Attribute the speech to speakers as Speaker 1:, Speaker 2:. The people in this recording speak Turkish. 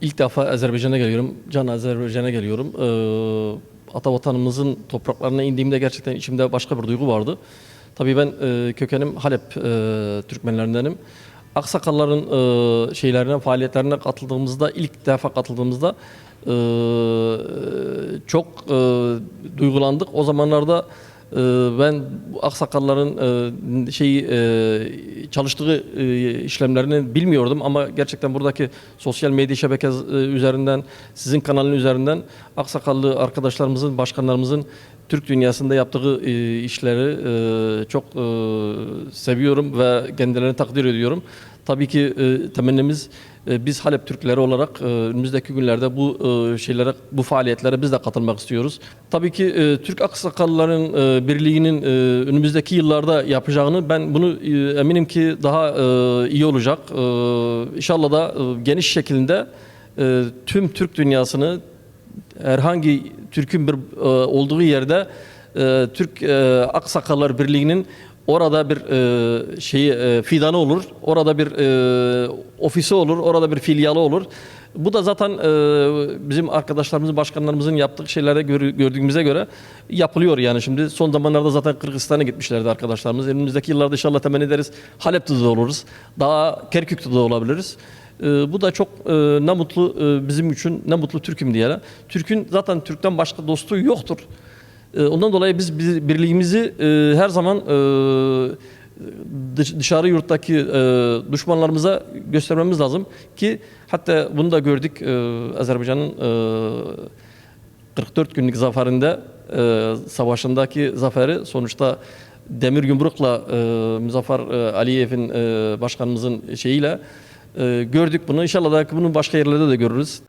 Speaker 1: ilk defa Azerbaycan'a geliyorum. Can Azerbaycan'a geliyorum. Ee, ata vatanımızın topraklarına indiğimde gerçekten içimde başka bir duygu vardı. Tabii ben e, kökenim Halep e, Türkmenlerindenim. Aksakalların e, şeylerine, faaliyetlerine katıldığımızda, ilk defa katıldığımızda çok duygulandık. O zamanlarda ben bu aksakalların e, şeyi e, çalıştığı e, işlemlerini bilmiyordum ama gerçekten buradaki sosyal medya şebekesi e, üzerinden, sizin kanalın üzerinden aksakallı arkadaşlarımızın, başkanlarımızın Türk dünyasında yaptığı e, işleri e, çok e, seviyorum ve kendilerini takdir ediyorum. Tabii ki e, temennimiz biz Halep Türkleri olarak önümüzdeki günlerde bu şeylere, bu faaliyetlere biz de katılmak istiyoruz. Tabii ki Türk Aksakallıların e, Birliği'nin önümüzdeki yıllarda yapacağını ben bunu eminim ki daha iyi olacak. E, İnşallah da geniş şekilde tüm Türk dünyasını herhangi Türk'ün bir e, olduğu yerde e, Türk e, Aksakallar Birliği'nin orada bir e, şeyi e, fidanı olur. Orada bir e, ofisi olur. Orada bir filiyalı olur. Bu da zaten e, bizim arkadaşlarımızın, başkanlarımızın yaptığı şeylere gör- gördüğümüze göre yapılıyor yani. Şimdi son zamanlarda zaten Kırgızistan'a gitmişlerdi arkadaşlarımız. Önümüzdeki yıllarda inşallah temenni ederiz. Halep'te de oluruz. Daha Kerkük'te de olabiliriz. E, bu da çok e, ne mutlu e, bizim için, ne mutlu Türk'üm diye. Türk'ün zaten Türk'ten başka dostu yoktur. E, Ondan dolayı biz birliğimizi e, her zaman e, dış- dışarı yurttaki e, düşmanlarımıza göstermemiz lazım ki hatta bunu da gördük e, Azerbaycan'ın e, 44 günlük zaferinde e, savaşındaki zaferi sonuçta demir yumrukla e, Muzaffer e, Aliyev'in e, başkanımızın şeyiyle gördük bunu. İnşallah da bunu başka yerlerde de görürüz.